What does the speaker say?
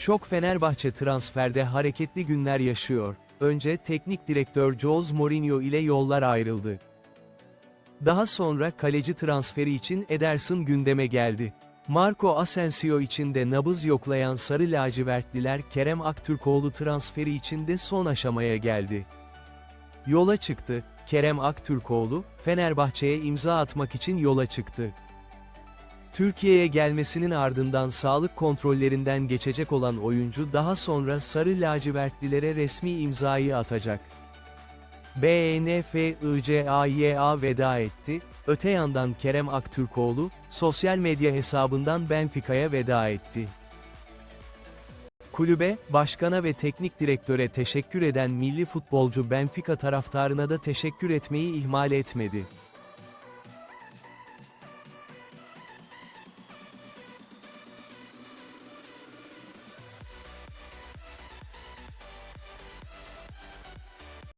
Şok Fenerbahçe transferde hareketli günler yaşıyor. Önce teknik direktör Jose Mourinho ile yollar ayrıldı. Daha sonra kaleci transferi için Ederson gündeme geldi. Marco Asensio için de nabız yoklayan Sarı Lacivertliler Kerem Aktürkoğlu transferi için de son aşamaya geldi. Yola çıktı, Kerem Aktürkoğlu, Fenerbahçe'ye imza atmak için yola çıktı. Türkiye'ye gelmesinin ardından sağlık kontrollerinden geçecek olan oyuncu daha sonra Sarı Lacivertlilere resmi imzayı atacak. BNFICAYA veda etti, öte yandan Kerem Aktürkoğlu, sosyal medya hesabından Benfica'ya veda etti. Kulübe, başkana ve teknik direktöre teşekkür eden milli futbolcu Benfica taraftarına da teşekkür etmeyi ihmal etmedi.